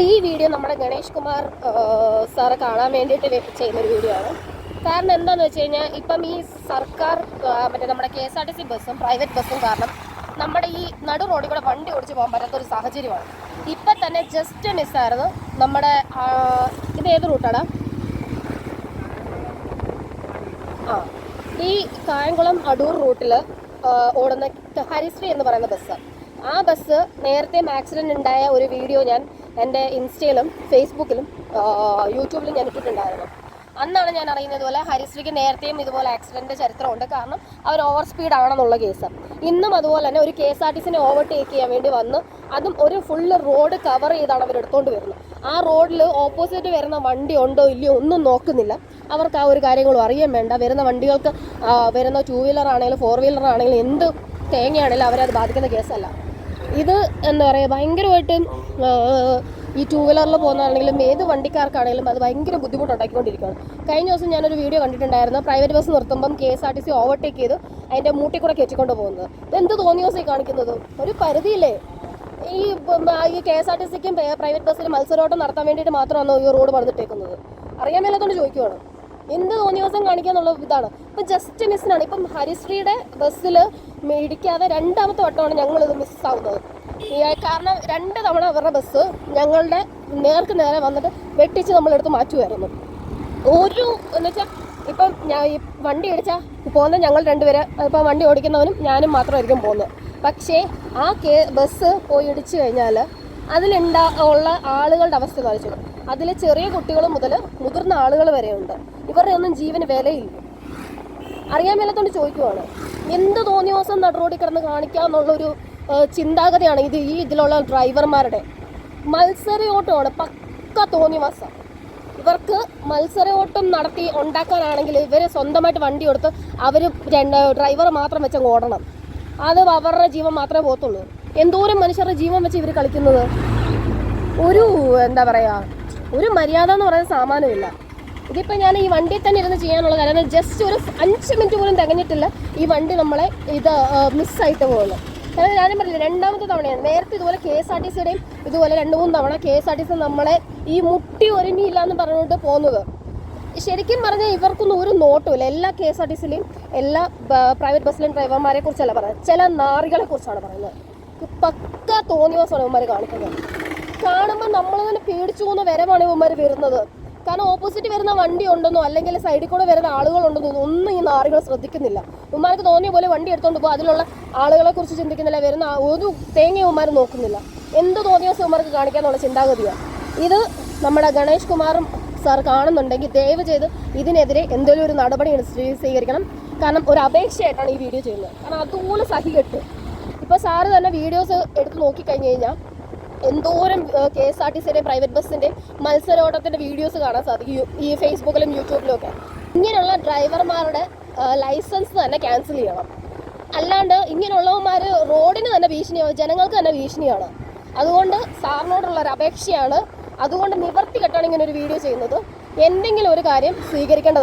ഈ വീഡിയോ നമ്മുടെ ഗണേഷ് കുമാർ സാറ് കാണാൻ വേണ്ടിയിട്ട് ചെയ്യുന്നൊരു വീഡിയോ ആണ്. കാരണം എന്താണെന്ന് വെച്ച് കഴിഞ്ഞാൽ ഇപ്പം ഈ സർക്കാർ മറ്റേ നമ്മുടെ K S R T C ബസ്സും പ്രൈവറ്റ് ബസ്സും കാരണം നമ്മുടെ ഈ നടു റോഡിൽ കൂടെ വണ്ടി ഓടിച്ച് പോകാൻ പറ്റാത്ത ഒരു സാഹചര്യമാണ്. ഇപ്പം തന്നെ ജസ്റ്റ് മിസ്സായിരുന്നു നമ്മുടെ ഇത് ഏത് റൂട്ടാണ് ആ ഈ കായംകുളം അടൂർ റൂട്ടിൽ ഓടുന്ന ഹരിശ്രീ എന്ന് പറയുന്ന ബസ്. ആ ബസ് നേരത്തെ ആക്സിഡന്റ് ഉണ്ടായ ഒരു വീഡിയോ ഞാൻ എന്റെ ഇൻസ്റ്റയിലും ഫേസ്ബുക്കിലും യൂട്യൂബിലും ഞാൻ ഇട്ടിട്ടുണ്ടായിരുന്നു. അന്നാണ് ഞാൻ അറിയുന്നത് പോലെ ഹരിശ്രീക്ക് നേരത്തെയും ഇതുപോലെ ആക്സിഡന്റ് ചരിത്രമുണ്ട്. കാരണം അവർ ഓവർ സ്പീഡ് ആണെന്നുള്ള കേസ്. ഇന്നും അതുപോലെ തന്നെ ഒരു കെ എസ് ആർ ടി സിനെ ഓവർടേക്ക് ചെയ്യാൻ വേണ്ടി വന്ന് അതും ഒരു ഫുള്ള് റോഡ് കവർ ചെയ്താണ് അവർ എടുത്തുകൊണ്ട് വരുന്നത്. ആ റോഡിൽ ഓപ്പോസിറ്റ് വരുന്ന വണ്ടി ഉണ്ടോ ഇല്ലയോ ഒന്നും നോക്കുന്നില്ല. അവർക്ക് ആ ഒരു കാര്യങ്ങളും അറിയാൻ വേണ്ട. വരുന്ന വണ്ടികൾക്ക് വരുന്ന ടൂ വീലർ ആണെങ്കിലും ഫോർ വീലർ ആണെങ്കിലും എന്ത് തേങ്ങയാണെങ്കിലും അവരത് ബാധിക്കുന്ന കേസല്ല. ഇത് എന്താ പറയുക ഭയങ്കരമായിട്ട് ഈ ടൂ വീലറിൽ പോകുന്നതാണെങ്കിലും ഏത് വണ്ടിക്കാർക്കാണെങ്കിലും അത് ഭയങ്കര ബുദ്ധിമുട്ടുണ്ടാക്കിക്കൊണ്ടിരിക്കുകയാണ്. കഴിഞ്ഞ ദിവസം ഞാനൊരു വീഡിയോ കണ്ടിട്ടുണ്ടായിരുന്നു. Private bus നിർത്തുമ്പം K S R T C overtake ചെയ്ത് അതിന്റെ മൂട്ടി കൂടെ കയറ്റിക്കൊണ്ട് പോകുന്നത്. ഇത് എന്ത് തോന്നിയ ദിവസം കാണിക്കുന്നത്? ഒരു പരിധിയില്ലേ? ഈ ഈ കെ എസ് ആർ ടി സിക്കും പ്രൈവറ്റ് ബസ്സിൽ മത്സരോട്ടം നടത്താൻ വേണ്ടിയിട്ട് മാത്രമാണോ ഈ റോഡ് പണിതിട്ടേക്കുന്നത്? അറിയാൻ മേലാത്തോണ്ട് ചോദിക്കുവാണ്. എന്ത് തോന്നിയ ദിവസം കാണിക്കാന്നുള്ള ഇതാണ്. ഇപ്പം ജസ്റ്റ് മിസ്സിനാണ് ഇപ്പം ഹരിശ്രീയുടെ ബസ്സിൽ മേടിക്കാതെ രണ്ടാമത്തെ വട്ടമാണ് ഞങ്ങളിത് മിസ്സാവുന്നത് കാരണം രണ്ട് തവണ അവരുടെ ബസ് ഞങ്ങളുടെ നേർക്ക് നേരെ വന്നിട്ട് വെട്ടിച്ച് നമ്മളെടുത്ത് മാറ്റുമായിരുന്നു. ഒരു എന്ന് വെച്ചാൽ ഇപ്പം ഞാൻ ഈ വണ്ടി ഇടിച്ചാൽ പോകുന്ന ഞങ്ങൾ രണ്ടുപേരെ ഇപ്പം വണ്ടി ഓടിക്കുന്നവനും ഞാനും മാത്രമായിരിക്കും പോകുന്നത്. പക്ഷേ ആ കേ ബസ് പോയി ഇടിച്ചു കഴിഞ്ഞാൽ അതിലുണ്ടാ ഉള്ള ആളുകളുടെ അവസ്ഥ കാണിച്ചു അതിൽ ചെറിയ കുട്ടികൾ മുതൽ മുതിർന്ന ആളുകൾ വരെയുണ്ട്. ഇവരുടെ ഒന്നും ജീവന് വിലയില്ല. അറിയാൻ മേലത്തോണ്ട് ചോദിക്കുവാണ്. എന്ത് തോന്നിയ ദിവസം നടുറോടി കിടന്ന് കാണിക്കാന്നുള്ളൊരു ചിന്താഗതിയാണ്. ഇത് ഈ ഇതിലുള്ള ഡ്രൈവർമാരുടെ മത്സരയോട്ടമാണ് പക്ക തോന്നിവാസം. ഇവർക്ക് മത്സരയോട്ടം നടത്തി ഉണ്ടാക്കാനാണെങ്കിൽ ഇവർ സ്വന്തമായിട്ട് വണ്ടി കൊടുത്ത് അവർ രണ്ട് ഡ്രൈവർ മാത്രം വെച്ച് ഓടണം. അത് അവരുടെ ജീവൻ മാത്രമേ പോകത്തുള്ളൂ. എന്തോരം മനുഷ്യരുടെ ജീവൻ വെച്ച് ഇവർ കളിക്കുന്നത്? ഒരു എന്താ പറയുക ഒരു മര്യാദ എന്ന് പറയുന്ന സാമാനമില്ല. ഇതിപ്പോൾ ഞാൻ ഈ വണ്ടിയിൽ തന്നെ ഇരുന്ന് ചെയ്യാനുള്ള കാരണം ജസ്റ്റ് ഒരു അഞ്ച് മിനിറ്റ് പോലും തികഞ്ഞിട്ടില്ല. ഈ വണ്ടി നമ്മളെ ഇത് മിസ്സായിട്ട് പോകുന്നു. കാരണം ഞാനും പറഞ്ഞില്ല രണ്ടാമത്തെ തവണയാണ്. നേരത്തെ ഇതുപോലെ കെ എസ് ആർ ടി സിയുടെയും ഇതുപോലെ രണ്ട് മൂന്ന് തവണ K S R T C നമ്മളെ ഈ മുട്ടി ഒരുമിയില്ല എന്ന് പറഞ്ഞുകൊണ്ട് പോകുന്നത് ശരിക്കും പറഞ്ഞാൽ ഇവർക്കൊന്നും ഒരു നോട്ടുമില്ല. എല്ലാ കെ എസ് ആർ ടി സിയിലെയും എല്ലാ പ്രൈവറ്റ് ബസ്സിലെയും ഡ്രൈവർമാരെ കുറിച്ചല്ല പറയുന്നത്. ചില നാറികളെ കുറിച്ചാണ് പറയുന്നത്. പക്ക തോന്നിയ ദിവസമാണ് ഇവന്മാർ കാണിക്കുന്നത് കാണുമ്പോൾ നമ്മൾ തന്നെ പേടിച്ചു പോകുന്ന വരവാണ് ഇവന്മാർ വരുന്നത്. കാരണം ഓപ്പോസിറ്റ് വരുന്ന വണ്ടി ഉണ്ടെന്നോ അല്ലെങ്കിൽ സൈഡിൽ കൂടെ വരുന്ന ആളുകളുണ്ടെന്നോ ഒന്നും ഈ നാറികൾ ശ്രദ്ധിക്കുന്നില്ല. ഉമ്മാർക്ക് തോന്നിയ പോലെ വണ്ടി എടുത്തോണ്ട് പോകും അതിലുള്ള ആളുകളെ കുറിച്ച് ചിന്തിക്കുന്നില്ല വരുന്ന ഒരു തേങ്ങ ഉമ്മാർ നോക്കുന്നില്ല. എന്ത് തോന്നിയോ ഉമ്മാർക്ക് കാണിക്കാന്നുള്ള ചിന്താഗതിയാണ് ഇത് നമ്മുടെ ഗണേഷ് കുമാറും സാർ കാണുന്നുണ്ടെങ്കിൽ ദയവ് ചെയ്ത് ഇതിനെതിരെ എന്തെങ്കിലും ഒരു നടപടി സ്വീകരിക്കണം. കാരണം ഒരു അപേക്ഷയായിട്ടാണ് ഈ വീഡിയോ ചെയ്യുന്നത്. കാരണം അതുപോലെ സഹികെട്ട്. ഇപ്പോൾ സാറ് തന്നെ വീഡിയോസ് എടുത്ത് നോക്കിക്കഴിഞ്ഞ് കഴിഞ്ഞാൽ എന്തോരം കെ എസ് ആർ ടി സിയുടെ പ്രൈവറ്റ് ബസ്സിന്റെ മത്സരോട്ടത്തിന്റെ വീഡിയോസ് കാണാൻ സാധിക്കും. ഈ ഫേസ്ബുക്കിലും യൂട്യൂബിലും ഒക്കെ ഇങ്ങനെയുള്ള ഡ്രൈവർമാരുടെ ലൈസൻസ് തന്നെ ക്യാൻസൽ ചെയ്യണം. അല്ലാണ്ട് ഇങ്ങനെയുള്ളവന്മാർ റോഡിന് തന്നെ ഭീഷണിയാണ് ജനങ്ങൾക്ക് തന്നെ ഭീഷണിയാണ്. അതുകൊണ്ട് സാറിനോടുള്ള ഒരു അപേക്ഷയാണ്. അതുകൊണ്ട് നിവർത്തി കെട്ടാണ് ഇങ്ങനെ ഒരു വീഡിയോ ചെയ്യുന്നത്. എന്തെങ്കിലും ഒരു കാര്യം സ്വീകരിക്കേണ്ടത്